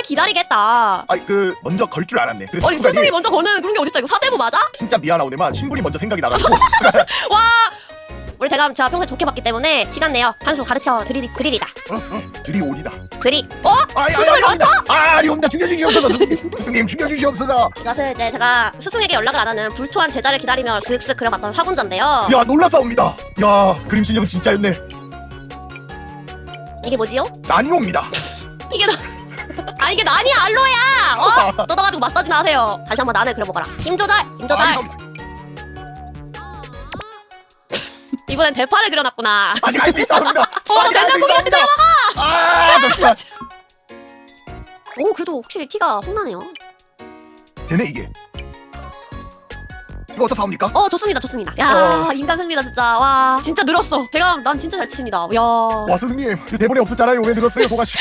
스승을 기다리겠다. 아이 그 먼저 걸 줄 알았네. 그래서 아니 순간이 스승이 먼저 거는 그런 게 어딨어? 이거 사대부 맞아? 진짜 미안하오네만 신분이 먼저 생각이 나가지고 와! 우리 대감 제가 평소에 좋게 봤기 때문에 시간 내요. 한수 가르쳐 드리, 드리리다. 어, 어, 들이오니다. 드리. 어? 아이, 스승을 아이, 아, 아니옵니다. 죽여주시옵소서. 스승님, 스승님 죽여주시옵소서. 이것을 이제 제가 스승에게 연락을 안 하는 불초한 제자를 기다리며 슥슥 그려봤던 사군자인데요. 야 놀랍사옵니다. 야 그림 실력은 진짜였네. 이게 뭐지요? 난이옵니다. 이게 나... 아 이게 난이 알로야! 어? 뜯어가지고 마사지나 하세요. 다시 한번 난을 그려보거라. 힘 조절! 힘 조절! 아니옵니다. 이번엔 대파를 그려놨구나. 아직 할 수 있사옵니다. 어, 아직 할수 된장국이라 있사옵니다. 아 잠시만. 오 그래도 확실히 티가 혼나네요. 되네 이게. 이거 어떻사옵니까? 어 좋습니다 좋습니다. 야 어. 인간 승리다 진짜. 와 진짜 늘었어. 대감 난 진짜 잘 치십니다. 야. 와 스승님 대본에 없었잖아요. 왜 늘었어요, 소가씨?